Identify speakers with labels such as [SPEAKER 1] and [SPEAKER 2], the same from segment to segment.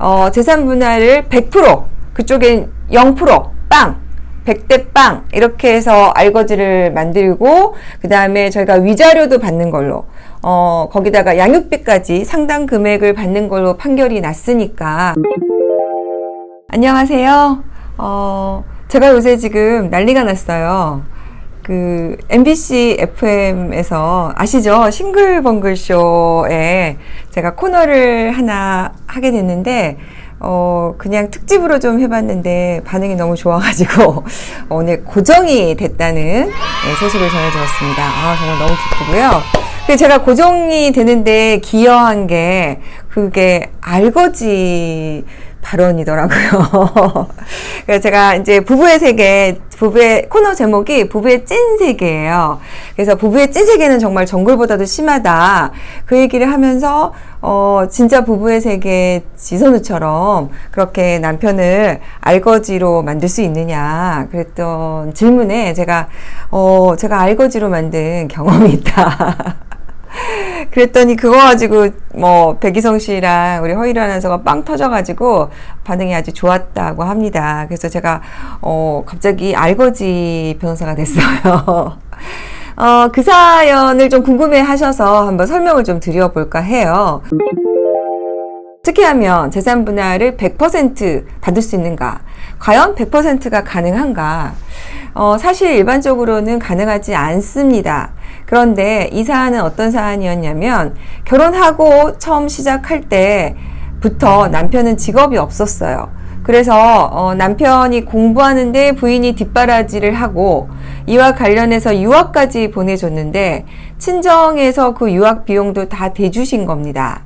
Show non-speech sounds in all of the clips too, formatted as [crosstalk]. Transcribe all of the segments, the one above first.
[SPEAKER 1] 어, 재산 분할을 100% 그쪽엔 0%빵 100대 빵 이렇게 해서 알거지를 만들고 그 다음에 저희가 위자료도 받는 걸로 어 거기다가 양육비까지 상당 금액을 받는 걸로 판결이 났으니까 안녕하세요. 어 제가 요새 지금 난리가 났어요. 그 MBC FM에서 아시죠? 싱글벙글 쇼에 제가 코너를 하나 하게 됐는데 어, 그냥 특집으로 좀 해봤는데 반응이 너무 좋아가지고 [laughs] 오늘 고정이 됐다는 네, 소식을 전해드렸습니다. 아, 정말 너무 기쁘고요. 그 제가 고정이 되는데 기여한 게 그게 알거지 발언이더라고요. [laughs] 그래서 제가 이제 부부의 세계, 부부의 코너 제목이 부부의 찐 세계예요. 그래서 부부의 찐 세계는 정말 정글보다도 심하다. 그 얘기를 하면서 어 진짜 부부의 세계 지선우처럼 그렇게 남편을 알거지로 만들 수 있느냐 그랬던 질문에 제가 어 제가 알거지로 만든 경험이 있다. [laughs] [laughs] 그랬더니 그거 가지고 뭐 백이성 씨랑 우리 허일이 아나운서가 빵 터져가지고 반응이 아주 좋았다고 합니다. 그래서 제가 어 갑자기 알거지 변호사가 됐어요. [laughs] 어, 그 사연을 좀 궁금해 하셔서 한번 설명을 좀 드려볼까 해요. 어떻게 하면 재산 분할을 100% 받을 수 있는가? 과연 100%가 가능한가? 어, 사실 일반적으로는 가능하지 않습니다. 그런데 이 사안은 어떤 사안이었냐면 결혼하고 처음 시작할 때부터 남편은 직업이 없었어요. 그래서 어, 남편이 공부하는데 부인이 뒷바라지를 하고 이와 관련해서 유학까지 보내줬는데 친정에서 그 유학 비용도 다 대주신 겁니다.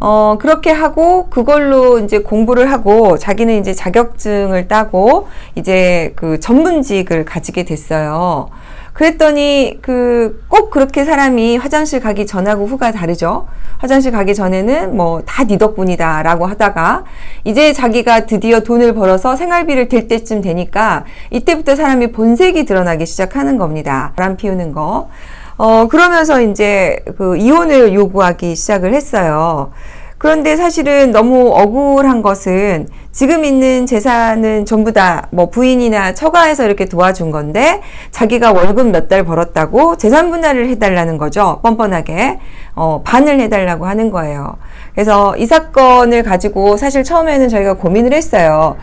[SPEAKER 1] 어, 그렇게 하고 그걸로 이제 공부를 하고 자기는 이제 자격증을 따고 이제 그 전문직을 가지게 됐어요. 그랬더니 그 꼭 그렇게 사람이 화장실 가기 전하고 후가 다르죠. 화장실 가기 전에는 뭐 다 네 덕분이다 라고 하다가 이제 자기가 드디어 돈을 벌어서 생활비를 댈 때쯤 되니까 이때부터 사람이 본색이 드러나기 시작하는 겁니다. 바람 피우는 거. 어, 그러면서 이제 그 이혼을 요구하기 시작을 했어요. 그런데 사실은 너무 억울한 것은 지금 있는 재산은 전부 다 뭐 부인이나 처가에서 이렇게 도와준 건데 자기가 월급 몇 달 벌었다고 재산 분할을 해달라는 거죠. 뻔뻔하게. 어, 반을 해달라고 하는 거예요. 그래서 이 사건을 가지고 사실 처음에는 저희가 고민을 했어요.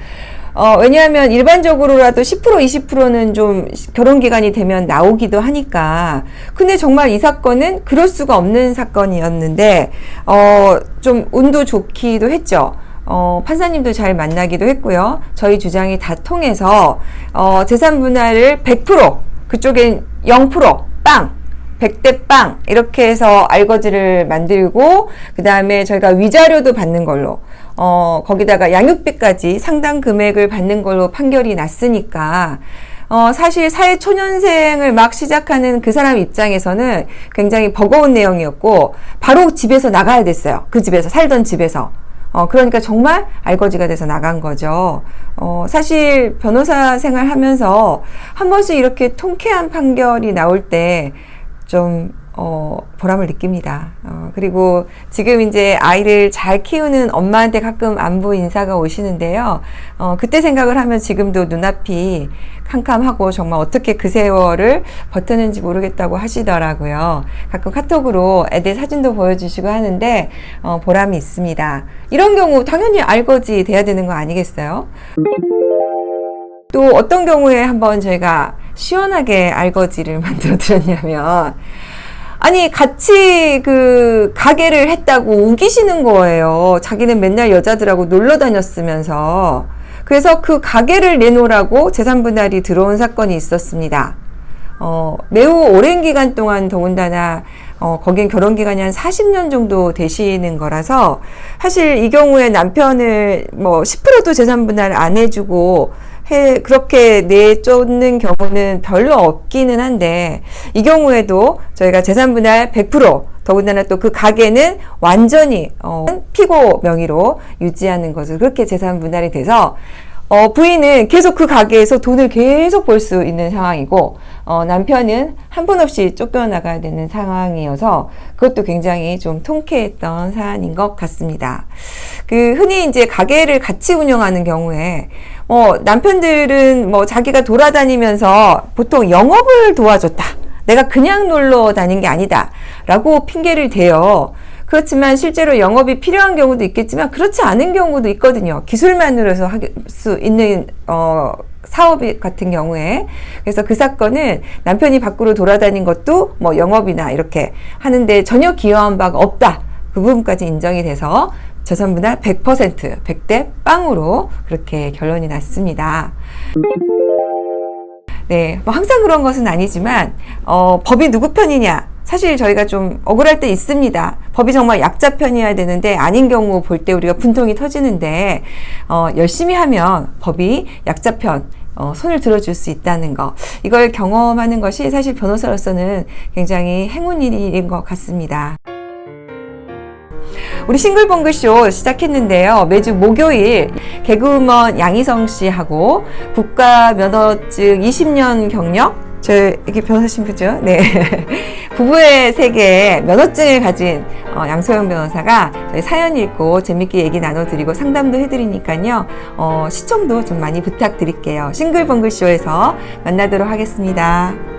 [SPEAKER 1] 어, 왜냐하면 일반적으로라도 10% 20%는 좀 결혼 기간이 되면 나오기도 하니까. 근데 정말 이 사건은 그럴 수가 없는 사건이었는데, 어, 좀 운도 좋기도 했죠. 어, 판사님도 잘 만나기도 했고요. 저희 주장이 다 통해서, 어, 재산 분할을 100%, 그쪽엔 0%, 빵! 100대 빵! 이렇게 해서 알거지를 만들고, 그 다음에 저희가 위자료도 받는 걸로. 어, 거기다가 양육비까지 상당 금액을 받는 걸로 판결이 났으니까, 어, 사실 사회 초년생을 막 시작하는 그 사람 입장에서는 굉장히 버거운 내용이었고, 바로 집에서 나가야 됐어요. 그 집에서, 살던 집에서. 어, 그러니까 정말 알거지가 돼서 나간 거죠. 어, 사실 변호사 생활 하면서 한 번씩 이렇게 통쾌한 판결이 나올 때 좀, 어, 보람을 느낍니다. 어, 그리고 지금 이제 아이를 잘 키우는 엄마한테 가끔 안부 인사가 오시는데요. 어, 그때 생각을 하면 지금도 눈앞이 캄캄하고 정말 어떻게 그 세월을 버텼는지 모르겠다고 하시더라고요. 가끔 카톡으로 애들 사진도 보여주시고 하는데, 어, 보람이 있습니다. 이런 경우 당연히 알거지 돼야 되는 거 아니겠어요? 또 어떤 경우에 한번 저희가 시원하게 알거지를 [laughs] 만들어 드렸냐면, 아니 같이 그 가게를 했다고 우기시는 거예요. 자기는 맨날 여자들하고 놀러 다녔으면서 그래서 그 가게를 내놓으라고 재산 분할이 들어온 사건이 있었습니다. 어, 매우 오랜 기간 동안 더군다나 어, 거긴 결혼 기간이 한 40년 정도 되시는 거라서 사실 이 경우에 남편을 뭐 10%도 재산 분할 안 해주고 해, 그렇게 내쫓는 경우는 별로 없기는 한데, 이 경우에도 저희가 재산 분할 100%, 더군다나 또 그 가게는 완전히, 어, 피고 명의로 유지하는 것을 그렇게 재산 분할이 돼서, 어, 부인은 계속 그 가게에서 돈을 계속 벌 수 있는 상황이고, 어, 남편은 한 번 없이 쫓겨나가야 되는 상황이어서 그것도 굉장히 좀 통쾌했던 사안인 것 같습니다. 그 흔히 이제 가게를 같이 운영하는 경우에 어, 남편들은 뭐 자기가 돌아다니면서 보통 영업을 도와줬다. 내가 그냥 놀러 다닌 게 아니다. 라고 핑계를 대요. 그렇지만 실제로 영업이 필요한 경우도 있겠지만 그렇지 않은 경우도 있거든요. 기술만으로 해서 할 수 있는 어 사업 같은 경우에 그래서 그 사건은 남편이 밖으로 돌아다닌 것도 뭐 영업이나 이렇게 하는데 전혀 기여한 바가 없다. 그 부분까지 인정이 돼서 재산분할 100% 100대 빵으로 그렇게 결론이 났습니다. 네, 뭐 항상 그런 것은 아니지만 어, 법이 누구 편이냐? 사실 저희가 좀 억울할 때 있습니다. 법이 정말 약자 편이어야 되는데 아닌 경우 볼 때 우리가 분통이 터지는데 어, 열심히 하면 법이 약자 편 어, 손을 들어줄 수 있다는 거 이걸 경험하는 것이 사실 변호사로서는 굉장히 행운 일인 것 같습니다. 우리 싱글벙글쇼 시작했는데요. 매주 목요일 개그우먼 양희성 씨하고 국가 면허증 20년 경력 저 이게 변호사 신부죠? 네. [laughs] 부부의 세계에 면허증을 가진 어, 양소영 변호사가 저희 사연 읽고 재밌게 얘기 나눠드리고 상담도 해드리니까요. 어, 시청도 좀 많이 부탁드릴게요. 싱글벙글쇼에서 만나도록 하겠습니다.